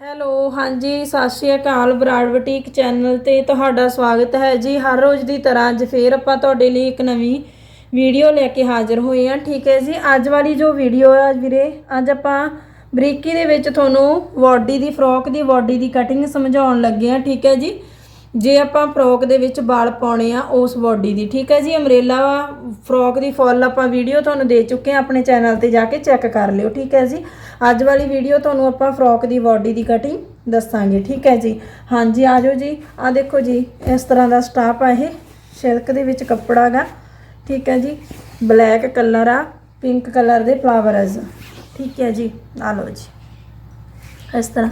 Hello, ਹਾਂਜੀ, ਸਤਿ ਸ਼੍ਰੀ ਅਕਾਲ ਬਰਾੜ ਬੁਟੀਕ ਚੈਨਲ ਤੇ ਤੁਹਾਡਾ ਸਵਾਗਤ ਹੈ ਜੀ। ਹਰ ਰੋਜ਼ ਦੀ ਤਰ੍ਹਾਂ ਅੱਜ ਫੇਰ ਆਪਾਂ ਤੁਹਾਡੇ ਲਈ ਇੱਕ ਨਵੀਂ ਵੀਡੀਓ ਲੈ ਕੇ ਹਾਜ਼ਰ ਹੋਏ ਹਾਂ। ਠੀਕ ਹੈ ਜੀ, ਅੱਜ ਵਾਲੀ ਜੋ ਵੀਡੀਓ ਆ ਵੀਰੇ, ਅੱਜ ਆਪਾਂ ਬਰੀਕੀ ਦੇ ਵਿੱਚ ਤੁਹਾਨੂੰ ਬਾਡੀ ਦੀ, ਫਰੋਕ ਦੀ ਬਾਡੀ ਦੀ ਕਟਿੰਗ ਸਮਝਾਉਣ ਲੱਗੇ ਹਾਂ। ਠੀਕ ਹੈ ਜੀ ਜੇ ਆਪਾਂ ਫਰੋਕ ਦੇ ਵਿੱਚ ਵਾਲ ਪਾਉਣੇ ਆ ਉਸ ਬਾਡੀ ਦੀ, ਠੀਕ ਹੈ ਜੀ? ਅਮਰੇਲਾ ਫਰੋਕ ਦੀ ਫੁੱਲ ਆਪਾਂ ਵੀਡੀਓ ਤੁਹਾਨੂੰ ਦੇ ਚੁੱਕੇ ਆ ਆਪਣੇ ਚੈਨਲ ਤੇ ਜਾ ਕੇ ਚੈੱਕ ਕਰ ਲਿਓ, ਠੀਕ ਹੈ ਜੀ? ਅੱਜ ਵਾਲੀ ਵੀਡੀਓ ਤੁਹਾਨੂੰ ਆਪਾਂ ਫਰੋਕ ਦੀ ਬਾਡੀ ਦੀ ਕਟਿੰਗ ਦੱਸਾਂਗੇ, ਠੀਕ ਹੈ ਜੀ? ਹਾਂਜੀ, ਆ ਜਾਓ ਜੀ। ਆ ਦੇਖੋ ਜੀ, ਇਸ ਤਰ੍ਹਾਂ ਦਾ ਸਟਾਫ ਆ ਇਹ। ਸਿਲਕ ਦੇ ਵਿੱਚ ਕੱਪੜਾ ਗਾ, ਠੀਕ ਹੈ ਜੀ? ਬਲੈਕ ਕਲਰ ਆ ਪਿੰਕ ਕਲਰ ਦੇ ਫਲਾਵਰਸ ਠੀਕ ਹੈ ਜੀ? ਆ ਲਓ ਜੀ। ਇਸ ਤਰ੍ਹਾਂ।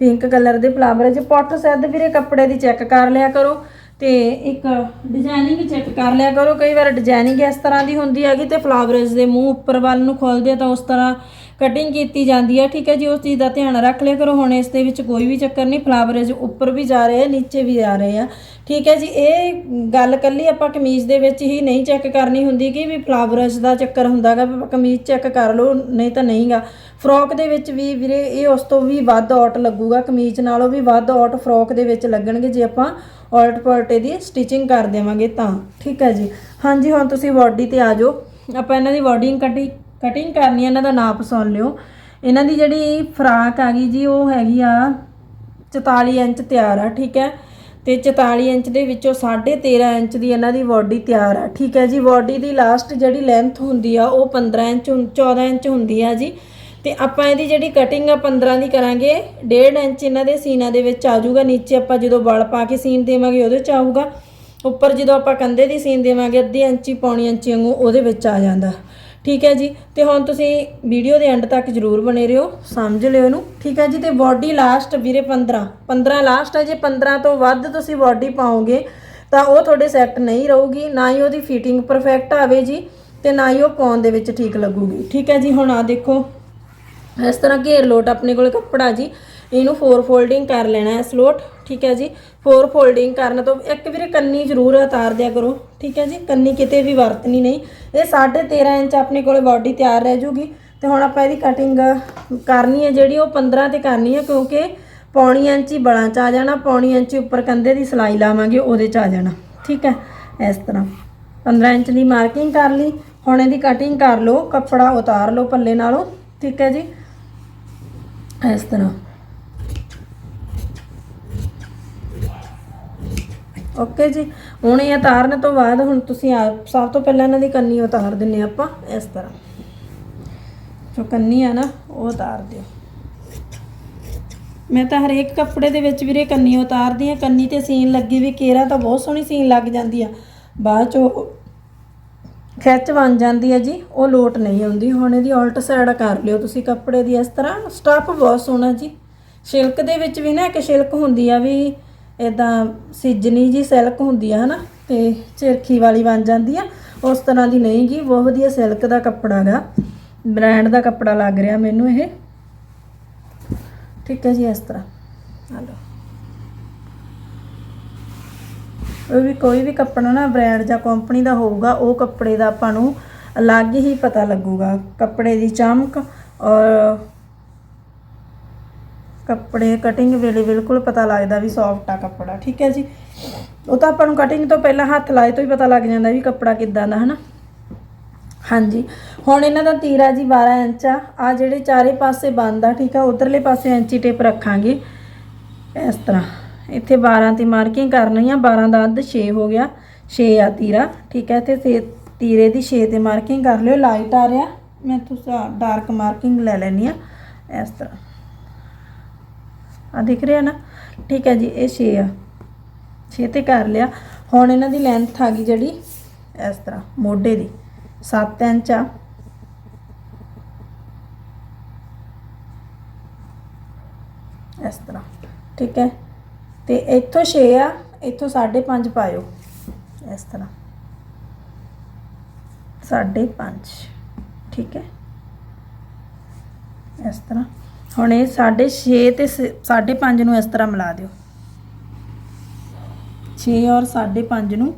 ਪਿੰਕ ਕਲਰ ਦੇ ਫਲਾਵਰ ਜੇ ਪੁੱਟ ਸੈੱਦ ਵੀਰੇ ਕੱਪੜੇ ਦੀ ਚੈੱਕ ਕਰ ਲਿਆ ਕਰੋ, ਤੇ ਇੱਕ ਡਿਜ਼ਾਈਨਿੰਗ ਚੈੱਕ ਕਰ ਲਿਆ ਕਰੋ। ਕਈ ਵਾਰ ਡਿਜ਼ਾਈਨਿੰਗ ਇਸ ਤਰ੍ਹਾਂ ਦੀ ਹੁੰਦੀ ਹੈਗੀ ਤੇ ਫਲਾਵਰਸ ਦੇ ਮੂੰਹ ਉੱਪਰ ਵੱਲ ਨੂੰ ਖੋਲਦੇ ਆ ਤਾਂ ਉਸ ਤਰ੍ਹਾਂ ਕਟਿੰਗ ਕੀਤੀ ਜਾਂਦੀ ਹੈ। ਠੀਕ ਹੈ ਜੀ, ਉਸ ਚੀਜ਼ ਦਾ ਧਿਆਨ ਰੱਖ ਲਿਆ ਕਰੋ। ਹੁਣ ਇਸ ਦੇ ਵਿੱਚ ਕੋਈ ਵੀ ਚੱਕਰ ਨਹੀਂ ਫਲਾਵਰਸ ਉੱਪਰ ਵੀ ਜਾ ਰਹੇ ਆ, ਨੀਚੇ ਵੀ ਆ ਰਹੇ ਆ। ਠੀਕ ਹੈ ਜੀ, ਇਹ ਗੱਲ ਕੱਲੀ ਆਪਾਂ ਕਮੀਜ਼ ਦੇ ਵਿੱਚ ਹੀ ਨਹੀਂ ਚੈੱਕ ਕਰਨੀ ਹੁੰਦੀ ਕਿ ਵੀ ਫਲਾਵਰਸ ਦਾ ਚੱਕਰ ਹੁੰਦਾਗਾ ਵੀ ਕਮੀਜ਼ ਚੈੱਕ ਕਰ ਲਓ, ਨਹੀਂ ਤਾਂ ਨਹੀਂਗਾ ਫਰੋਕ ਦੇ ਵਿੱਚ ਵੀ ਵੀਰੇ, ਇਹ ਉਸ ਤੋਂ ਵੀ ਵੱਧ ਔਟ ਲੱਗੂਗਾ। ਕਮੀਜ਼ ਨਾਲੋਂ ਵੀ ਵੱਧ ਔਟ ਫਰੋਕ ਦੇ ਵਿੱਚ ਲੱਗਣਗੇ ਜੇ ਆਪਾਂ ਔਲਟ ਪਲਟੇ ਦੀ ਸਟਿਚਿੰਗ ਕਰ ਦੇਵਾਂਗੇ ਤਾਂ। ਠੀਕ ਹੈ ਜੀ। ਹਾਂਜੀ, ਹੁਣ ਤੁਸੀਂ ਬਾਡੀ ਤੇ ਆ ਜਾਓ। ਆਪਾਂ ਇਹਨਾਂ ਦੀ ਬਾਡੀ ਕਟਿੰਗ ਕਟਿੰਗ ਕਰਨੀ ਹੈ ਇਹਨਾਂ ਦਾ ਨਾਪ ਸੁਣ ਲਿਓ। ਇਹਨਾਂ ਦੀ ਜਿਹੜੀ ਫਰਾਕ ਆ ਗਈ ਜੀ, ਉਹ ਹੈਗੀ ਆ 44 ਇੰਚ ਤਿਆਰ ਆ, ਠੀਕ ਹੈ? ਤੇ 44 ਇੰਚ ਦੇ ਵਿੱਚੋਂ 13.5 ਇੰਚ ਦੀ ਇਹਨਾਂ ਦੀ ਬਾਡੀ ਤਿਆਰ ਆ, ਠੀਕ ਹੈ ਜੀ? ਬਾਡੀ ਦੀ ਲਾਸਟ ਜਿਹੜੀ ਲੈਂਥ ਹੁੰਦੀ ਆ, ਉਹ 15 ਇੰਚ ਹੁੰ- 14 ਇੰਚ ਹੁੰਦੀ ਆ ਜੀ। ਤੇ ਆਪਾਂ ਇਹਦੀ ਜਿਹੜੀ ਕਟਿੰਗ ਆ 15 ਦੀ ਕਰਾਂਗੇ। 1.5 ਇੰਚ ਇਹਨਾਂ ਦੇ ਸੀਨਾ ਦੇ ਵਿੱਚ ਆ ਜਾਊਗਾ ਨੀਚੇ ਆਪਾਂ ਜਦੋਂ ਬਲ ਪਾ ਕੇ ਸੀਨ ਦੇਵਾਂਗੇ, ਉਹਦੇ ਚ ਆਊਗਾ। ਉੱਪਰ ਜਦੋਂ ਆਪਾਂ ਕੰਧੇ ਦੀ ਸੀਨ ਦੇਵਾਂਗੇ, ਅੱਧੀ ਇੰਚੀ ਪੌਣੀ ਇੰਚੀ ਵਾਂਗੂ ਉਹਦੇ ਵਿੱਚ ਆ ਜਾਂਦਾ। ਠੀਕ ਹੈ ਜੀ? ਤੇ ਹੁਣ ਤੁਸੀਂ ਵੀਡੀਓ ਦੇ ਐਂਡ ਤੱਕ ਜਰੂਰ ਬਣੇ ਰਹੋ, ਸਮਝ ਲਿਓ ਇਹਨੂੰ, ਠੀਕ ਹੈ ਜੀ? ਤੇ ਬਾਡੀ ਲਾਸਟ ਵੀਰੇ 15 15 ਲਾਸਟ ਹੈ ਜੇ 15 ਤੋਂ ਵੱਧ ਤੁਸੀਂ ਬਾਡੀ ਪਾਓਗੇ, ਤਾਂ ਉਹ ਤੁਹਾਡੇ ਸੈੱਟ ਨਹੀਂ ਰਹੂਗੀ, ਨਾ ਹੀ ਉਹਦੀ ਫਿਟਿੰਗ ਪਰਫੈਕਟ ਆਵੇ ਜੀ, ਤੇ ਨਾ ਹੀ ਉਹ ਪਾਉਣ ਦੇ ਵਿੱਚ ਠੀਕ ਲੱਗੂਗੀ, ਠੀਕ ਹੈ ਜੀ? ਹੁਣ ਆ ਦੇਖੋ, ਇਸ ਤਰ੍ਹਾਂ ਘੇਰ ਲੋਟ ਆਪਣੇ ਕੋਲ ਕੱਪੜਾ ਜੀ ਇਹਨੂੰ ਫੋਰ ਫੋਲਡਿੰਗ ਕਰ ਲੈਣਾ ਹੈ ਸਲੋਟ ਠੀਕ ਹੈ ਜੀ? ਫੋਰ ਫੋਲਡਿੰਗ ਕਰਨ ਤੋਂ, ਇੱਕ ਵੀਰੇ ਕੰਨੀ ਜ਼ਰੂਰ ਉਤਾਰ ਦਿਆ ਕਰੋ, ਠੀਕ ਹੈ ਜੀ? ਕੰਨੀ ਕਿਤੇ ਵੀ ਵਰਤਣੀ ਨਹੀਂ। ਇਹ 13.5 ਇੰਚ ਆਪਣੇ ਕੋਲੇ ਬਾਡੀ ਤਿਆਰ ਰਹਿ ਜੂਗੀ। ਤੇ ਹੁਣ ਆਪਾਂ ਇਹਦੀ ਕਟਿੰਗ ਕਰਨੀ ਹੈ ਜਿਹੜੀ, ਉਹ 15 ਤੇ ਕਰਨੀ ਹੈ, ਕਿਉਂਕਿ ਪੌਣੀ ਇੰਚੀ ਬਲਾਂ ਚ ਆ ਜਾਣਾ, ਪੌਣੀ ਇੰਚੀ ਉੱਪਰ ਕੰਧੇ ਦੀ ਸਲਾਈ ਲਾਵਾਂਗੇ, ਉਹਦੇ ਚ ਆ ਜਾਣਾ, ਠੀਕ ਹੈ? ਇਸ ਤਰ੍ਹਾਂ। 15 ਇੰਚ ਦੀ ਮਾਰਕਿੰਗ ਕਰ ਲਈ। ਹੁਣ ਇਹਦੀ ਕਟਿੰਗ ਕਰ ਲਓ, ਕੱਪੜਾ ਉਤਾਰ ਲਓ ਪੱਲੇ ਨਾਲੋਂ, ਠੀਕ ਹੈ ਜੀ? ਇਸ ਤਰ੍ਹਾਂ। ਓਕੇ ਜੀ। ਹੁਣ ਇਹ ਉਤਾਰਨ ਤੋਂ ਬਾਅਦ ਹੁਣ ਤੁਸੀਂ ਆਪ ਸਭ ਤੋਂ ਪਹਿਲਾਂ ਇਹਨਾਂ ਦੀ ਕੰਨੀ ਉਤਾਰ ਦਿੰਨੇ ਆਪਾਂ, ਇਸ ਤਰ੍ਹਾਂ। ਜੋ ਕੰਨੀ ਆ ਨਾ, ਉਹ ਉਤਾਰ ਦਿਓ। ਮੈਂ ਤਾਂ ਹਰੇਕ ਕੱਪੜੇ ਦੇ ਵਿੱਚ ਵੀਰੇ ਕੰਨੀ ਉਤਾਰਦੀ ਆ ਕੰਨੀ ਤੇ ਸੀਨ ਲੱਗੀ ਵੀ ਕੇਰਾ ਤਾਂ ਬਹੁਤ ਸੋਹਣੀ ਸੀਨ ਲੱਗ ਜਾਂਦੀ ਆ। ਬਾਅਦ ਚ ਉਹ ਖਿੱਚ ਬਣ ਜਾਂਦੀ ਹੈ ਜੀ, ਉਹ ਲੋਟ ਨਹੀਂ ਆਉਂਦੀ। ਹੁਣ ਇਹਦੀ ਉਲਟ ਸਾਈਡ ਕਰ ਲਿਓ ਤੁਸੀਂ ਕੱਪੜੇ ਦੀ ਇਸ ਤਰ੍ਹਾਂ। ਸਟੱਫ ਬਹੁਤ ਸੋਹਣਾ ਜੀ। ਸਿਲਕ ਦੇ ਵਿੱਚ ਵੀ ਨਾ ਇੱਕ ਸਿਲਕ ਹੁੰਦੀ ਆ ਵੀ ਇਦਾਂ ਸਿਜਨੀ ਜੀ ਸਿਲਕ ਹੁੰਦੀ ਆ, ਹਨਾ, ਤੇ ਚਿਰਖੀ ਵਾਲੀ ਬਣ ਜਾਂਦੀ ਆ। ਉਸ ਤਰ੍ਹਾਂ ਦੀ ਨਹੀਂ ਗੀ, ਬਹੁਤ ਵਧੀਆ ਸਿਲਕ ਦਾ ਕੱਪੜਾ ਗਾ। ਬ੍ਰਾਂਡ ਦਾ ਕੱਪੜਾ ਲੱਗ ਰਿਹਾ ਮੈਨੂੰ ਇਹ। ਠੀਕ ਹੈ ਜੀ, ਇਸ ਤਰ੍ਹਾਂ। ਆ ਲਓ। ਉਹ ਵੀ ਕੋਈ ਵੀ ਕੱਪੜਾ ਨਾ ਬ੍ਰਾਂਡ ਜਾਂ ਕੰਪਨੀ ਦਾ ਹੋਊਗਾ, ਉਹ ਕੱਪੜੇ ਦਾ ਆਪਾਂ ਨੂੰ ਅਲੱਗ ਹੀ ਪਤਾ ਲੱਗੂਗਾ। ਕੱਪੜੇ ਦੀ ਚਮਕ ਔਰ ਕੱਪੜੇ ਕਟਿੰਗ ਵੇਲੇ ਬਿਲਕੁਲ ਪਤਾ ਲੱਗਦਾ ਵੀ ਸੌਫਟ ਆ ਕੱਪੜਾ, ਠੀਕ ਹੈ ਜੀ? ਉਹ ਤਾਂ ਆਪਾਂ ਨੂੰ ਕਟਿੰਗ ਤੋਂ ਪਹਿਲਾਂ ਹੱਥ ਲਾਏ ਤੋਂ ਹੀ ਪਤਾ ਲੱਗ ਜਾਂਦਾ ਵੀ ਕੱਪੜਾ ਕਿੱਦਾਂ ਦਾ, ਹਨਾ? ਹਾਂਜੀ। ਹੁਣ ਇਹਨਾਂ ਦਾ ਤੀਰਾ ਜੀ 12 ਇੰਚ ਆ। ਆ ਜਿਹੜੇ ਚਾਰੇ ਪਾਸੇ ਬੰਦ ਆ, ਠੀਕ ਆ, ਉਧਰਲੇ ਪਾਸੇ ਇੰਚੀ ਟੇਪ ਰੱਖਾਂਗੇ। ਇਸ ਤਰ੍ਹਾਂ। ਇੱਥੇ 12 ਤੇ ਮਾਰਕਿੰਗ ਕਰਨੀ ਆ 12 ਦਾ ਅੱਧ 6 ਹੋ ਗਿਆ। 6 ਆ ਤੀਰਾ, ਠੀਕ ਹੈ, ਇੱਥੇ ਤੇ ਤੀਰੇ ਦੀ 6 ਤੇ ਮਾਰਕਿੰਗ ਕਰ ਲਿਓ। ਲਾਈਟ ਆ ਰਿਹਾ। ਮੈਂ ਤੁਸੀਂ ਡਾਰਕ ਮਾਰਕਿੰਗ ਲੈ ਲੈਣੀ ਆ। ਇਸ ਤਰ੍ਹਾਂ। ਆ ਦਿਖ ਰਿਹਾ ਨਾ? ਠੀਕ ਹੈ ਜੀ, ਇਹ 6 ਆ। 6 ਤੇ ਕਰ ਲਿਆ। ਹੁਣ ਇਹਨਾਂ ਦੀ ਲੈਂਥ ਆ ਗਈ ਜਿਹੜੀ ਇਸ ਤਰ੍ਹਾਂ, ਮੋਢੇ ਦੀ। 7 ਇੰਚ ਆ। ਇਸ ਤਰ੍ਹਾਂ, ਠੀਕ ਹੈ। ਤੇ ਇੱਥੋਂ 6 ਆ, ਇੱਥੋਂ 5.5 ਪਾਇਓ। ਇਸ ਤਰ੍ਹਾਂ। 5.5 ਠੀਕ ਹੈ। ਇਸ ਤਰ੍ਹਾਂ। ਹੁਣ ਇਹ 6.5 ਤੇ 5.5 ਨੂੰ ਇਸ ਤਰ੍ਹਾਂ ਮਿਲਾ ਦਿਓ। 6 ਔਰ 5.5 ਨੂੰ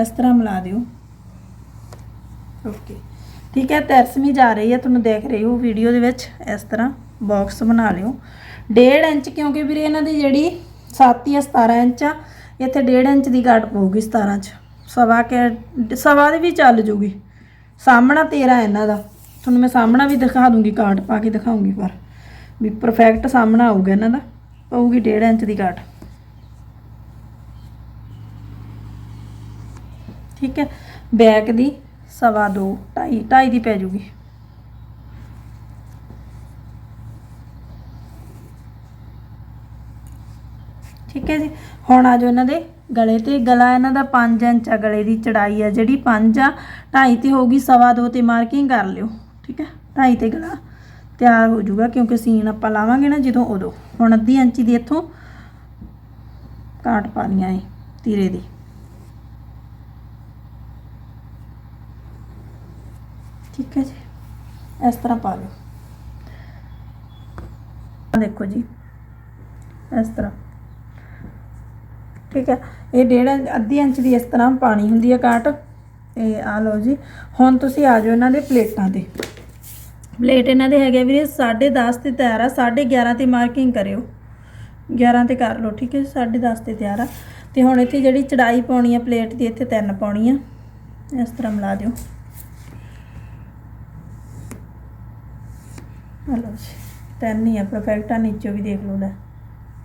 ਇਸ ਤਰ੍ਹਾਂ ਮਿਲਾ ਦਿਓ। ਓਕੇ ਠੀਕ ਹੈ ਤਰਸਮੀ ਜਾ ਰਹੀ ਹੈ, ਤੁਹਾਨੂੰ ਦੇਖ ਰਹੇ ਹੋ ਵੀਡੀਓ ਦੇ ਵਿੱਚ। ਇਸ ਤਰ੍ਹਾਂ ਬਾਕਸ ਬਣਾ ਲਿਓ। 1.5 ਇੰਚ, ਕਿਉਂਕਿ ਵੀਰੇ ਇਹਨਾਂ ਦੀ ਜਿਹੜੀ ਛਾਤੀ ਜਾਂ 17 ਇੰਚ ਆ, ਇੱਥੇ 1.5 ਇੰਚ ਦੀ ਘਾਟ ਪਊਗੀ 17 ਚ। ਸਵਾ ਕੇ, ਸਵਾ ਦੇ ਵੀ ਚੱਲ ਜੂਗੀ। ਸਾਹਮਣਾ 13 ਇਹਨਾਂ ਦਾ। ਤੁਹਾਨੂੰ ਮੈਂ ਸਾਹਮਣਾ ਵੀ ਦਿਖਾ ਦੂੰਗੀ ਕਾਰਡ ਪਾ ਕੇ ਦਿਖਾਉਂਗੀ ਪਰ ਵੀ ਪਰਫੈਕਟ ਸਾਹਮਣਾ ਆਊਗਾ ਇਹਨਾਂ ਦਾ, ਪਊਗੀ 1.5 ਇੰਚ ਦੀ ਕਾਟ ਠੀਕ ਹੈ ਬੈਕ ਦੀ ਸਵਾ ਦੋ, ਢਾਈ ਢਾਈ ਦੀ ਪੈ ਜੂਗੀ। ਠੀਕ ਹੈ ਜੀ, ਹੁਣ ਆ ਜਾਓ ਇਹਨਾਂ ਦੇ ਗਲੇ ਤੇ, ਗਲਾ ਇਹਨਾਂ ਦਾ 5 ਇੰਚ ਆ, ਗਲੇ ਦੀ ਚੜਾਈ ਆ ਜਿਹੜੀ 5 ਆ 2.5 ਤੇ ਹੋਊਗੀ ਸਵਾ ਦੋ ਤੇ ਮਾਰਕਿੰਗ ਕਰ ਲਿਓ। ਠੀਕ ਹੈ 2.5 ਤੇ ਗਲਾ। ਤਿਆਰ ਹੋ ਜਾਊਗਾ, ਕਿਉਂਕਿ ਸੀਨ ਆਪਾਂ ਲਾਵਾਂਗੇ ਨਾ ਜਦੋਂ ਉਦੋਂ। ਹੁਣ ਅੱਧੀ ਇੰਚੀ ਦੀ ਇੱਥੋਂ ਕਾਟ ਪਾਣੀਆਂ ਏ ਤੀਰੇ ਦੀ। ਠੀਕ ਹੈ ਜੀ, ਇਸ ਤਰ੍ਹਾਂ ਪਾ ਲਿਓ। ਦੇਖੋ ਜੀ, ਇਸ ਤਰ੍ਹਾਂ। ਠੀਕ ਹੈ, ਇਹ ਡੇਢ ਇੰਚ- ਅੱਧੀ ਇੰਚ ਦੀ ਇਸ ਤਰ੍ਹਾਂ ਪਾਣੀ ਹੁੰਦੀ ਹੈ ਕਾਟ। ਇਹ ਆ ਲਓ ਜੀ, ਹੁਣ ਤੁਸੀਂ ਆ ਜਾਓ ਇਹਨਾਂ ਦੇ ਪਲੇਟਾਂ ਤੇ। ਪਲੇਟ ਇਹਨਾਂ ਦੇ ਹੈਗੇ ਵੀਰੇ 10.5 ਤੇ ਤਿਆਰ ਆ 11.5 ਤੇ ਮਾਰਕਿੰਗ ਕਰਿਓ। 11 ਤੇ ਕਰ ਲਓ, ਠੀਕ ਹੈ 10.5 ਤੇ ਤਿਆਰ ਆ। ਤੇ ਹੁਣ ਇੱਥੇ ਜਿਹੜੀ ਚੜਾਈ ਪਾਉਣੀ ਆ ਪਲੇਟ ਦੀ, ਇੱਥੇ ਤਿੰਨ ਪਾਉਣੀ ਆ। ਇਸ ਤਰ੍ਹਾਂ ਮਿਲਾ ਦਿਓ। ਹਲੋ ਜੀ, ਤਿੰਨ ਹੀ ਆ ਪਰਫੈਕਟ ਆ, ਨੀਚੇ ਵੀ ਦੇਖ ਲਓ ਲੈ।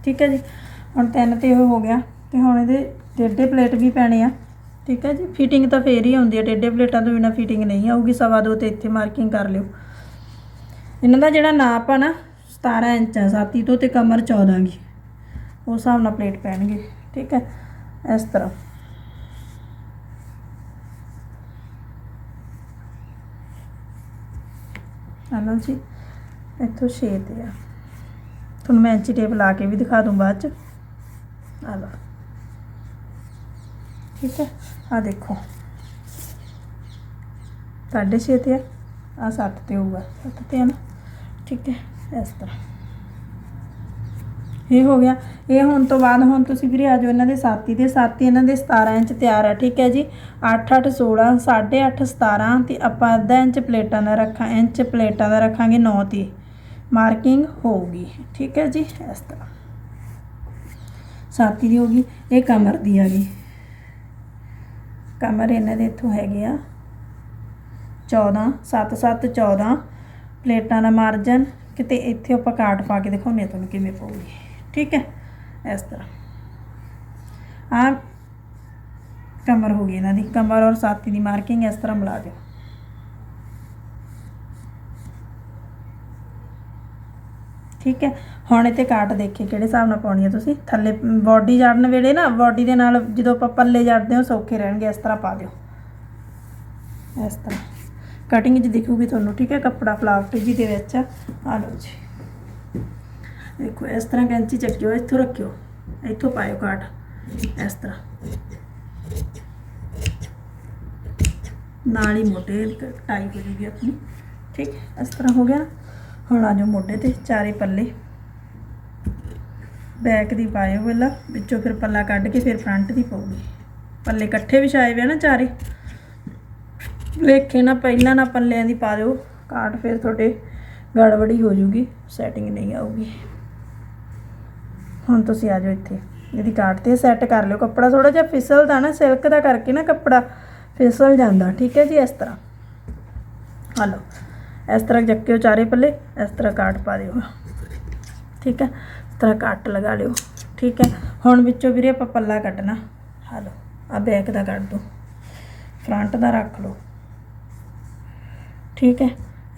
ਠੀਕ ਹੈ ਜੀ, ਹੁਣ ਤਿੰਨ ਤੇ ਇਹ ਹੋ ਗਿਆ। ਤੇ ਹੁਣ ਇਹਦੇ ਡੇਢੇ ਪਲੇਟ ਵੀ ਪੈਣੇ ਆ। ਠੀਕ ਹੈ ਜੀ ਫਿਟਿੰਗ ਤਾਂ ਫੇਰ ਹੀ ਆਉਂਦੀ ਹੈ ਡੇਢੇ ਪਲੇਟਾਂ ਤੋਂ ਬਿਨਾ ਫਿਟਿੰਗ ਨਹੀਂ ਆਊਗੀ, ਸਵਾ ਦੋ ਤੇ ਇੱਥੇ ਮਾਰਕਿੰਗ ਕਰ ਲਿਓ। ਇਹਨਾਂ ਦਾ ਜਿਹੜਾ ਨਾਪ ਆ ਨਾ 17 ਇੰਚ ਆ ਸਾਤੀ ਤੋਂ ਤੇ ਕਮਰ 14 ਗੀ। ਉਸ ਹਿਸਾਬ ਨਾਲ ਪਲੇਟ ਪੈਣਗੇ, ਠੀਕ ਹੈ? ਇਸ ਤਰ੍ਹਾਂ। ਹਲੋ ਜੀ, ਇੱਥੋਂ 6 ਤੇ ਆ। ਤੁਹਾਨੂੰ ਮੈਂ ਇੰਚੀ ਟੇਪ ਲਾ ਕੇ ਵੀ ਦਿਖਾ ਦੂੰ ਬਾਅਦ ਚ। ਆ ਠੀਕ ਹੈ? ਆ ਦੇਖੋ। ਸਾਢੇ ਛੇ ਤੇ ਆ ਆ 7 ਤੇ ਹੋਊਗਾ। 7 ਤੇ ਆ ਨਾ। ਠੀਕ ਹੈ, ਇਸ ਤਰ੍ਹਾਂ। ਇਹ ਹੋ ਗਿਆ। ਇਹ ਹੋਣ ਤੋਂ ਬਾਅਦ ਹੁਣ ਤੁਸੀਂ ਵੀਰੇ ਆ ਜਾਓ ਇਹਨਾਂ ਦੇ ਸਾਥੀ ਦੇ। ਸਾਥੀ ਇਹਨਾਂ ਦੇ 17 ਇੰਚ ਤਿਆਰ ਆ, ਠੀਕ ਹੈ ਜੀ। 8 8 16 8.5 17 ਤੇ ਆਪਾਂ ਅੱਧਾ ਇੰਚ ਪਲੇਟਾਂ ਦਾ ਰੱਖਾਂ, ਇੰਚ ਪਲੇਟਾਂ ਦਾ ਰੱਖਾਂਗੇ 9 ਤੇ। ਮਾਰਕਿੰਗ ਹੋਊਗੀ ਠੀਕ ਹੈ ਜੀ, ਇਸ ਤਰ੍ਹਾਂ। ਸਾਥੀ ਦੀ ਹੋਗੀ ਇਹ ਕਮਰ ਦੀ ਆ ਗਈ। ਕਮਰ ਇਹਨਾਂ ਦੇ ਇੱਥੋਂ ਹੈਗੇ ਆ। 14 7 7 14 ਪਲੇਟਾਂ ਦਾ ਮਾਰਜਨ ਕਿਤੇ ਇੱਥੇ ਆਪਾਂ ਕਾਟ ਪਾ ਕੇ ਦਿਖਾਉਂਦੇ ਆ ਤੁਹਾਨੂੰ ਕਿਵੇਂ ਪਊਗੀ। ਠੀਕ ਹੈ? ਇਸ ਤਰ੍ਹਾਂ। ਆ ਕਮਰ ਹੋ ਗਈ ਇਹਨਾਂ ਦੀ। ਕਮਰ ਔਰ ਸਾਥੀ ਦੀ ਮਾਰਕਿੰਗ ਇਸ ਤਰ੍ਹਾਂ ਮਿਲਾ ਦਿਓ। ਠੀਕ ਹੈ? ਹੁਣ ਇੱਥੇ ਕਾਟ ਦੇਖੇ ਕਿਹੜੇ ਹਿਸਾਬ ਨਾਲ ਪਾਉਣੀ ਹੈ ਤੁਸੀਂ? ਥੱਲੇ ਬਾਡੀ ਜੜਨ ਵੇਲੇ ਨਾ, ਬਾਡੀ ਦੇ ਨਾਲ ਜਦੋਂ ਆਪਾਂ ਪੱਲੇ ਜੜਦੇ ਹਾਂ ਸੌਖੇ ਰਹਿਣਗੇ। ਇਸ ਤਰ੍ਹਾਂ ਪਾ ਦਿਓ। ਇਸ ਤਰ੍ਹਾਂ। ਕਟਿੰਗ 'ਚ ਦਿਖੂਗੀ ਤੁਹਾਨੂੰ, ਠੀਕ ਹੈ? ਕੱਪੜਾ ਫਲਾਵਟ ਜੀ ਦੇ ਵਿੱਚ ਆ। ਲਓ ਜੀ। ਦੇਖੋ, ਇਸ ਤਰ੍ਹਾਂ ਕੈਂਚੀ ਚੱਕਿਓ ਇੱਥੋਂ ਰੱਖਿਓ। ਇੱਥੋਂ ਪਾਇਓ ਕਾਟ, ਇਸ ਤਰ੍ਹਾਂ। ਨਾਲ ਹੀ ਮੋਢੇ ਦੀ ਕਟਾਈ ਹੋ ਜੂਗੀ ਆਪਣੀ, ਠੀਕ ਹੈ? ਇਸ ਤਰ੍ਹਾਂ ਹੋ ਗਿਆ। ਹੁਣ ਆ ਜਾਓ ਮੋਢੇ ਤੇ, ਚਾਰੇ ਪੱਲੇ। ਬੈਕ ਦੀ ਪਾਇਓ ਪਹਿਲਾਂ, ਵਿੱਚੋਂ ਫਿਰ ਪੱਲਾ ਕੱਢ ਕੇ ਫਿਰ ਫਰੰਟ ਦੀ ਪਾਉਗੀ ਪੱਲੇ ਇਕੱਠੇ ਵਿਛਾਏ ਵੇ ਆ ਨਾ ਚਾਰੇ। ਵੇਖੇ ਨਾ ਪਹਿਲਾਂ ਨਾ ਪੱਲਿਆਂ ਦੀ ਪਾ ਦਿਓ, ਕਾਟ ਫਿਰ ਤੁਹਾਡੇ ਗੜਬੜੀ ਹੋ ਜੂਗੀ ਸੈਟਿੰਗ ਨਹੀਂ ਆਊਗੀ। ਹੁਣ ਤੁਸੀਂ ਆ ਜਾਓ ਇੱਥੇ, ਇਹਦੀ ਕਾਟ ਤੇ ਸੈੱਟ ਕਰ ਲਿਓ, ਕੱਪੜਾ ਥੋੜਾ ਜਿਹਾ ਫਿਸਲਦਾ ਨਾ ਸਿਲਕ ਦਾ ਕਰਕੇ ਨਾ ਕੱਪੜਾ ਫਿਸਲ ਜਾਂਦਾ, ਠੀਕ ਹੈ ਜੀ, ਇਸ ਤਰ੍ਹਾਂ। ਹਲੋ ਇਸ ਤਰ੍ਹਾਂ ਜੱਕਿਓ ਚਾਰੇ ਪੱਲੇ, ਇਸ ਤਰ੍ਹਾਂ ਕਾਟ ਪਾ ਦਿਓ। ਠੀਕ ਹੈ, ਇਸ ਤਰ੍ਹਾਂ ਕੱਟ ਲਗਾ ਲਿਓ, ਠੀਕ ਹੈ। ਹੁਣ ਵਿੱਚੋਂ ਵੀਰੇ ਆਪਾਂ ਪੱਲਾ ਕੱਟਣਾ ਹਲੋ ਆ ਬੈਕ ਦਾ ਕੱਢ ਦੋ। ਫਰੰਟ ਦਾ ਰੱਖ ਲਓ। ਠੀਕ ਹੈ।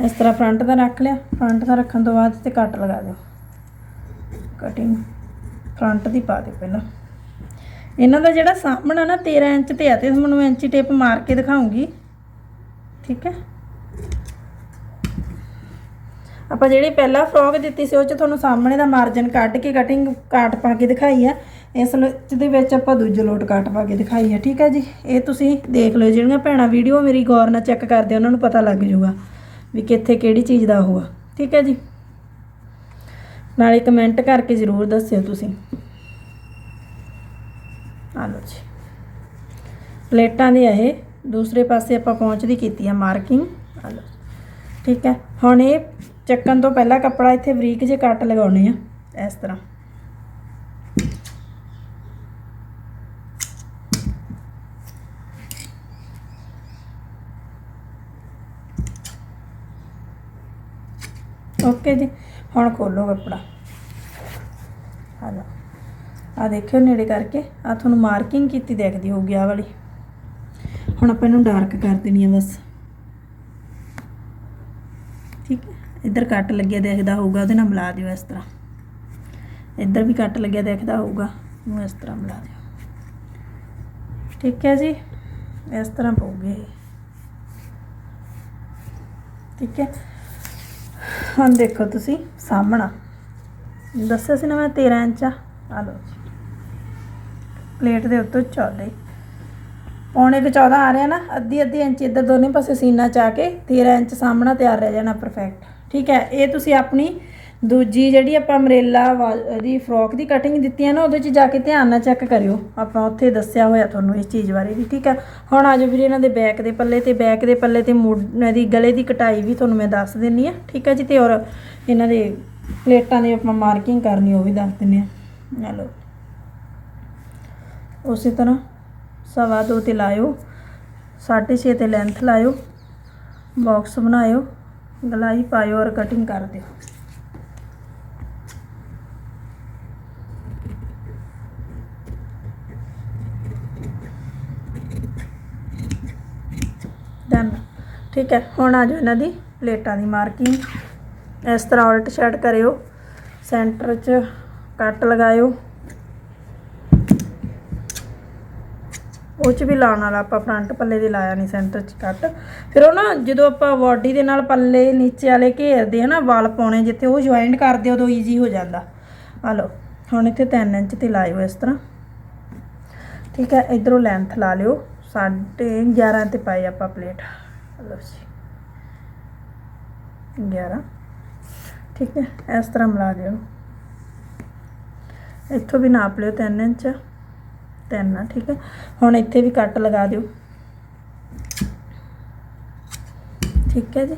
ਇਸ ਤਰ੍ਹਾਂ ਫਰੰਟ ਦਾ ਰੱਖ ਲਿਆ। ਫਰੰਟ ਦਾ ਰੱਖਣ ਤੋਂ ਬਾਅਦ ਤੇ ਕੱਟ ਲਗਾ ਦਿਓ। ਕਟਿੰਗ ਫਰੰਟ ਦੀ ਪਾ ਦਿਓ ਪਹਿਲਾਂ। ਇਹਨਾਂ ਦਾ ਜਿਹੜਾ ਸਾਹਮਣਾ ਨਾ 13 ਇੰਚ ਤੇ ਆ ਤੇ ਤੁਹਾਨੂੰ ਇੰਚੀ ਟੇਪ ਮਾਰ ਕੇ ਦਿਖਾਉਂਗੀ। ਠੀਕ ਹੈ। ਆਪਾਂ ਜਿਹੜੀ ਪਹਿਲਾਂ ਫਰੋਕ ਦਿੱਤੀ ਸੀ, ਉਹ ਚ ਤੁਹਾਨੂੰ ਸਾਹਮਣੇ ਦਾ ਮਾਰਜਨ ਕੱਢ ਕੇ ਕਟਿੰਗ ਕਾਟ ਪਾ ਕੇ ਦਿਖਾਈ ਆ। ਇਸ ਵਿੱਚ ਦੇ ਵਿੱਚ ਆਪਾਂ ਦੂਜੇ ਲੋਟ ਕੱਟ ਪਾ ਕੇ ਦਿਖਾਈ ਹੈ ਠੀਕ ਹੈ ਜੀ? ਇਹ ਤੁਸੀਂ ਦੇਖ ਲਓ ਜਿਹੜੀਆਂ ਭੈਣਾਂ ਵੀਡੀਓ ਮੇਰੀ ਗੌਰ ਨਾਲ ਚੈੱਕ ਕਰਦੇ ਉਹਨਾਂ ਨੂੰ ਪਤਾ ਲੱਗ ਜਾਊਗਾ ਵੀ ਕਿੱਥੇ ਕਿਹੜੀ ਚੀਜ਼ ਦਾ ਹੋਊਗਾ ਠੀਕ ਹੈ ਜੀ? ਨਾਲੇ ਕਮੈਂਟ ਕਰਕੇ ਜ਼ਰੂਰ ਦੱਸਿਓ ਤੁਸੀਂ। ਆ ਲਓ ਜੀ। ਪਲੇਟਾਂ ਦੇ ਆ ਇਹ, ਦੂਸਰੇ ਪਾਸੇ ਆਪਾਂ ਪਹੁੰਚਦੀ ਕੀਤੀ ਆ ਮਾਰਕਿੰਗ ਆ ਲਓ ਠੀਕ ਹੈ ਹੁਣ ਇਹ ਚੱਕਣ ਤੋਂ ਪਹਿਲਾਂ ਕੱਪੜਾ ਇੱਥੇ ਬਰੀਕ ਜੇ ਕੱਟ ਲਗਾਉਣੇ ਆ, ਇਸ ਤਰ੍ਹਾਂ। ਓਕੇ ਜੀ। ਹੁਣ ਖੋਲੋ ਕੱਪੜਾ। ਆ ਲਓ। ਆ ਦੇਖਿਓ ਨੇੜੇ ਕਰਕੇ। ਆ ਤੁਹਾਨੂੰ ਮਾਰਕਿੰਗ ਕੀਤੀ ਦੇਖਦੀ ਹੋਊਗੀ ਆ ਵਾਲੀ। ਹੁਣ ਆਪਾਂ ਇਹਨੂੰ ਡਾਰਕ ਕਰ ਦੇਣੀ ਆ ਬਸ। ਠੀਕ ਹੈ? ਇੱਧਰ ਕੱਟ ਲੱਗਿਆ ਦੇਖਦਾ ਹੋਊਗਾ, ਉਹਦੇ ਨਾਲ ਮਿਲਾ ਦਿਓ ਇਸ ਤਰ੍ਹਾਂ। ਇੱਧਰ ਵੀ ਕੱਟ ਲੱਗਿਆ ਦੇਖਦਾ ਹੋਊਗਾ, ਉਹਨੂੰ ਇਸ ਤਰ੍ਹਾਂ ਮਿਲਾ ਦਿਓ। ਠੀਕ ਹੈ ਜੀ? ਇਸ ਤਰ੍ਹਾਂ ਪਊਗੇ ਠੀਕ ਹੈ? ਹੁਣ ਦੇਖੋ ਤੁਸੀਂ ਸਾਹਮਣਾ। ਦੱਸਿਆ ਸੀ ਨਾ ਮੈਂ 13 ਇੰਚ ਆ। ਆ ਲਓ ਜੀ। ਪਲੇਟ ਦੇ ਉੱਤੋਂ 14 ਪੌਣੇ ਕੁ 14 ਆ ਰਿਹਾ ਨਾ, ਅੱਧੀ ਅੱਧੀ ਇੰਚ ਇੱਧਰ ਦੋਨੇ ਪਾਸੇ ਸੀਨਾ ਚਾ ਕੇ 13 ਇੰਚ ਸਾਹਮਣਾ ਤਿਆਰ ਰਹਿ ਜਾਣਾ ਪਰਫੈਕਟ ਠੀਕ ਹੈ, ਇਹ ਤੁਸੀਂ ਆਪਣੀ ਦੂਜੀ ਜਿਹੜੀ ਆਪਾਂ ਅਮਰੇਲਾ ਵਾ- ਦੀ ਫਰੋਕ ਦੀ ਕਟਿੰਗ ਦਿੱਤੀ ਹੈ ਨਾ, ਉਹਦੇ 'ਚ ਜਾ ਕੇ ਧਿਆਨ ਨਾਲ ਚੈੱਕ ਕਰਿਓ। ਆਪਾਂ ਉੱਥੇ ਦੱਸਿਆ ਹੋਇਆ ਤੁਹਾਨੂੰ ਇਸ ਚੀਜ਼ ਬਾਰੇ ਵੀ, ਠੀਕ ਹੈ? ਹੁਣ ਆਜੋ ਵੀਰੇ ਇਹਨਾਂ ਦੇ ਬੈਕ ਦੇ ਪੱਲੇ ਤੇ ਬੈਕ ਦੇ ਪੱਲੇ ਤੇ ਮੋਢ ਦੀ ਗਲੇ ਦੀ ਕਟਾਈ ਵੀ ਤੁਹਾਨੂੰ ਮੈਂ ਦੱਸ ਦਿੰਨੀ ਆ, ਠੀਕ ਹੈ ਜੀ? ਤੇ ਔਰ ਇਹਨਾਂ ਦੇ ਪਲੇਟਾਂ ਦੀ ਆਪਾਂ ਮਾਰਕਿੰਗ ਕਰਨੀ, ਉਹ ਵੀ ਦੱਸ ਦਿੰਨੇ ਆ। ਆ ਲਓ। ਉਸੇ ਤਰ੍ਹਾਂ ਸਵਾ ਦੋ ਤੇ ਲਾਇਓ 6.5 ਤੇ ਲੈਂਥ ਲਾਇਓ ਬਾਕਸ ਬਣਾਇਓ, ਗਲਾਈ ਪਾਇਓ ਔਰ ਕਟਿੰਗ ਕਰ ਦਿਓ ਡਨ ਠੀਕ ਹੈ, ਹੁਣ ਆ ਜਾਓ ਇਹਨਾਂ ਦੀ ਪਲੇਟਾਂ ਦੀ ਮਾਰਕਿੰਗ। ਇਸ ਤਰ੍ਹਾਂ ਉਲਟ ਸ਼ੈਡ ਕਰਿਓ, ਸੈਂਟਰ 'ਚ ਕੱਟ ਲਗਾਇਓ। ਉਹ 'ਚ ਵੀ ਲਾਉਣ ਵਾਲਾ ਆਪਾਂ ਫਰੰਟ ਪੱਲੇ ਦੀ ਲਾਇਆ ਨਹੀਂ ਸੈਂਟਰ 'ਚ ਕੱਟ। ਫਿਰ ਉਹ ਨਾ ਜਦੋਂ ਆਪਾਂ ਬਾਡੀ ਦੇ ਨਾਲ ਪੱਲੇ ਨੀਚੇ ਵਾਲੇ ਘੇਰਦੇ ਆ ਨਾ, ਵਾਲ ਪਾਉਣੇ ਜਿੱਥੇ ਉਹ ਜੁਆਇੰਟ ਕਰਦੇ, ਉਦੋਂ ਈਜ਼ੀ ਹੋ ਜਾਂਦਾ। ਆ ਲਓ, ਹੁਣ ਇੱਥੇ 3 ਇੰਚ ਤੇ ਲਾਇਓ ਇਸ ਤਰ੍ਹਾਂ। ਠੀਕ ਹੈ, ਇਧਰੋਂ ਲੈਂਥ ਲਾ ਲਿਓ, ਸਾਢੇ 11 ਤੇ ਪਾਈ ਆਪਾਂ ਪਲੇਟ। ਲਓ ਜੀ। 11 ਠੀਕ ਹੈ, ਇਸ ਤਰ੍ਹਾਂ ਮਿਲਾ ਦਿਓ। ਇੱਥੋਂ ਵੀ ਨਾਪ ਲਿਓ 3 ਇੰਚ। ਤਿੰਨ ਆ, ਠੀਕ ਹੈ। ਹੁਣ ਇੱਥੇ ਵੀ ਕੱਟ ਲਗਾ ਦਿਓ। ਠੀਕ ਹੈ ਜੀ।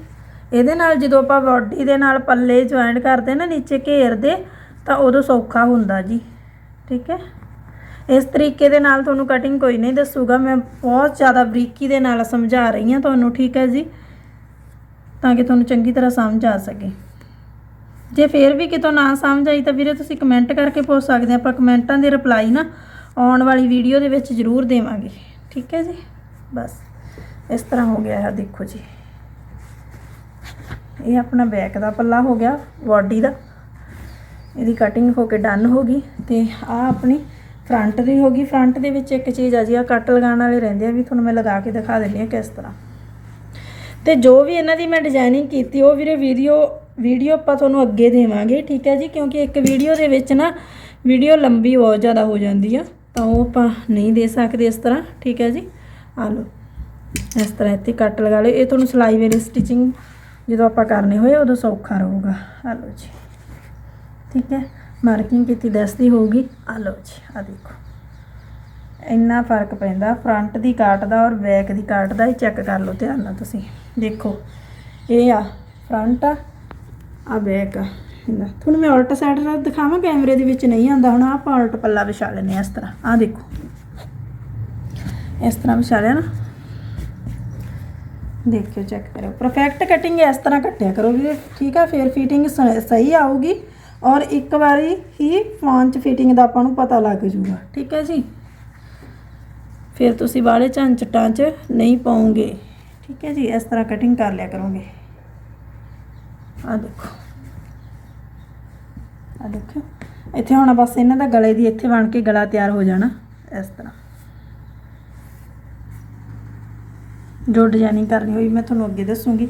ਇਹਦੇ ਨਾਲ ਜਦੋਂ ਆਪਾਂ ਬਾਡੀ ਦੇ ਨਾਲ ਪੱਲੇ ਜੁਆਇੰਟ ਕਰਦੇ ਨਾ, ਨੀਚੇ ਘੇਰਦੇ, ਤਾਂ ਉਦੋਂ ਸੌਖਾ ਹੁੰਦਾ ਜੀ। ਠੀਕ ਹੈ। ਇਸ ਤਰੀਕੇ ਦੇ ਨਾਲ ਤੁਹਾਨੂੰ ਕਟਿੰਗ ਕੋਈ ਨਹੀਂ ਦੱਸੂਗਾ। ਮੈਂ ਬਹੁਤ ਜ਼ਿਆਦਾ ਬਰੀਕੀ ਦੇ ਨਾਲ ਸਮਝਾ ਰਹੀ ਹਾਂ ਤੁਹਾਨੂੰ, ਠੀਕ ਹੈ ਜੀ? ਤਾਂ ਕਿ ਤੁਹਾਨੂੰ ਚੰਗੀ ਤਰ੍ਹਾਂ ਸਮਝ ਆ ਸਕੇ। ਜੇ ਫੇਰ ਵੀ ਕਿਤੋਂ ਨਾ ਸਮਝ ਆਈ ਤਾਂ ਵੀਰੇ ਤੁਸੀਂ ਕਮੈਂਟ ਕਰਕੇ ਪੁੱਛ ਸਕਦੇ ਆਪਾਂ ਕਮੈਂਟਾਂ ਦੇ ਰਿਪਲਾਈ ਨਾ ਆਉਣ ਵਾਲੀ ਵੀਡੀਓ ਦੇ ਵਿੱਚ ਜ਼ਰੂਰ ਦੇਵਾਂਗੇ। ਠੀਕ ਹੈ ਜੀ? ਬਸ, ਇਸ ਤਰ੍ਹਾਂ ਹੋ ਗਿਆ ਹੈ ਦੇਖੋ ਜੀ। ਇਹ ਆਪਣਾ ਬੈਕ ਦਾ ਪੱਲਾ ਹੋ ਗਿਆ ਬਾਡੀ ਦਾ। ਇਹਦੀ ਕਟਿੰਗ ਹੋ ਕੇ ਡਨ ਹੋ ਗਈ ਤੇ ਆ ਆਪਣੀ ਫਰੰਟ ਦੀ ਹੋ ਗਈ। ਫਰੰਟ ਦੇ ਵਿੱਚ ਇੱਕ ਚੀਜ਼ ਆ ਜੀ, ਆ ਕੱਟ ਲਗਾਉਣ ਵਾਲੇ ਰਹਿੰਦੇ ਆ, ਵੀ ਤੁਹਾਨੂੰ ਮੈਂ ਲਗਾ ਕੇ ਦਿਖਾ ਦਿੰਦੀ ਆ ਕਿਸ ਤਰ੍ਹਾਂ। ਤੇ ਜੋ ਵੀ ਇਹਨਾਂ ਦੀ ਮੈਂ ਡਿਜ਼ਾਈਨਿੰਗ ਕੀਤੀ, ਉਹ ਵੀਰੇ ਵੀਡੀਓ ਵੀਡੀਓ ਆਪਾਂ ਤੁਹਾਨੂੰ ਅੱਗੇ ਦੇਵਾਂਗੇ, ਠੀਕ ਹੈ ਜੀ? ਕਿਉਂਕਿ ਇੱਕ ਵੀਡੀਓ ਦੇ ਵਿੱਚ ਨਾ ਵੀਡੀਓ ਲੰਬੀ ਬਹੁਤ ਜ਼ਿਆਦਾ ਹੋ ਜਾਂਦੀ ਆ, ਤਾਂ ਉਹ ਆਪਾਂ ਨਹੀਂ ਦੇ ਸਕਦੇ ਇਸ ਤਰ੍ਹਾਂ, ਠੀਕ ਹੈ ਜੀ? ਆ ਲਓ, ਇਸ ਤਰ੍ਹਾਂ ਇੱਥੇ ਕੱਟ ਲਗਾ ਲਓ। ਇਹ ਤੁਹਾਨੂੰ ਸਿਲਾਈ ਵੇਲੇ ਸਟਿਚਿੰਗ ਜਦੋਂ ਆਪਾਂ ਕਰਨੀ ਹੋਏ, ਉਦੋਂ ਸੌਖਾ ਰਹੂਗਾ। ਆ ਲਓ ਜੀ, ਠੀਕ ਹੈ? ਮਾਰਕਿੰਗ ਕੀਤੀ ਦੱਸਦੀ ਹੋਊਗੀ। ਆ ਲਓ ਜੀ ਆ ਦੇਖੋ। ਇੰਨਾ ਫ਼ਰਕ ਪੈਂਦਾ ਫਰੰਟ ਦੀ ਕਾਟ ਦਾ ਔਰ ਬੈਕ ਦੀ ਕਾਟ ਦਾ ਹੀ ਚੈੱਕ ਕਰ ਲਓ, ਧਿਆਨ ਨਾਲ ਤੁਸੀਂ। ਦੇਖੋ, ਇਹ ਆ ਫਰੰਟ ਆ ਆ ਬੈਕ ਆ। ਇਹਦਾ। ਤੁਹਾਨੂੰ ਮੈਂ ਉਲਟ ਸਾਈਡ ਨਾਲ ਦਿਖਾਵਾਂ, ਕੈਮਰੇ ਦੇ ਵਿੱਚ ਨਹੀਂ ਆਉਂਦਾ। ਹੁਣ ਆਪਾਂ ਉਲਟ ਪੱਲਾ ਵਿਛਾ ਲੈਨੇ ਆ ਇਸ ਤਰ੍ਹਾਂ। ਆ ਦੇਖੋ। ਇਸ ਤਰ੍ਹਾਂ ਵਿਛਾ ਲਿਆ ਨਾ। ਦੇਖਿਓ ਚੈੱਕ ਕਰਿਓ। ਪਰਫੈਕਟ ਕਟਿੰਗ ਇਸ ਤਰ੍ਹਾਂ ਕੱਟਿਆ ਕਰੋ ਵੀ ਠੀਕ ਆ, ਫਿਰ ਫਿਟਿੰਗ ਸਹੀ ਆਊਗੀ। ਔਰ ਇੱਕ ਵਾਰੀ ਹੀ ਫੋਨ 'ਚ ਫਿਟਿੰਗ ਦਾ ਆਪਾਂ ਨੂੰ ਪਤਾ ਲੱਗ ਜੂਗਾ। ਠੀਕ ਹੈ ਜੀ? ਫਿਰ ਤੁਸੀਂ ਬਾਹਲੇ ਝੰਚਟਾਂ 'ਚ ਨਹੀਂ ਪਾਉਂਗੇ। ਠੀਕ ਹੈ ਜੀ? ਇਸ ਤਰ੍ਹਾਂ ਕਟਿੰਗ ਕਰ ਲਿਆ ਕਰੋਗੇ। ਆ ਦੇਖੋ। ਆ ਦੇਖੋ। ਇੱਥੇ ਹੁਣ ਬਸ ਇਹਨਾਂ ਦਾ ਗਲੇ ਦੀ ਇੱਥੇ ਬਣ ਕੇ ਗਲਾ ਤਿਆਰ ਹੋ ਜਾਣਾ, ਇਸ ਤਰ੍ਹਾਂ। ਜੋ ਡਿਜ਼ਾਈਨਿੰਗ ਕਰਨੀ ਹੋਈ, ਮੈਂ ਤੁਹਾਨੂੰ ਅੱਗੇ ਦੱਸੂਗੀ।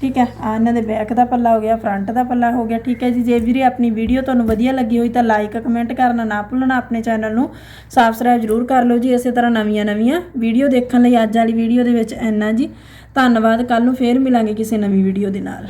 ਠੀਕ ਹੈ? ਆ ਇਹਨਾਂ ਦੇ ਬੈਕ ਦਾ ਪੱਲਾ ਹੋ ਗਿਆ ਫਰੰਟ ਦਾ ਪੱਲਾ ਹੋ ਗਿਆ, ਠੀਕ ਹੈ ਜੀ। ਜੇ ਵੀਰੇ ਆਪਣੀ ਵੀਡੀਓ ਤੁਹਾਨੂੰ ਵਧੀਆ ਲੱਗੀ ਹੋਈ ਤਾਂ ਲਾਈਕ ਕਮੈਂਟ ਕਰਨਾ ਨਾ ਭੁੱਲਣਾ। ਆਪਣੇ ਚੈਨਲ ਨੂੰ ਸਬਸਕ੍ਰਾਈਬ ਜ਼ਰੂਰ ਕਰ ਲਓ ਜੀ। ਇਸੇ ਤਰ੍ਹਾਂ ਨਵੀਆਂ ਨਵੀਆਂ ਵੀਡੀਓ ਦੇਖਣ ਲਈ ਅੱਜ ਵਾਲੀ ਵੀਡੀਓ ਦੇ ਵਿੱਚ ਇੰਨਾ ਜੀ। ਧੰਨਵਾਦ। ਕੱਲ ਨੂੰ ਫੇਰ ਮਿਲਾਂਗੇ ਕਿਸੇ ਨਵੀਂ ਵੀਡੀਓ ਦੇ ਨਾਲ।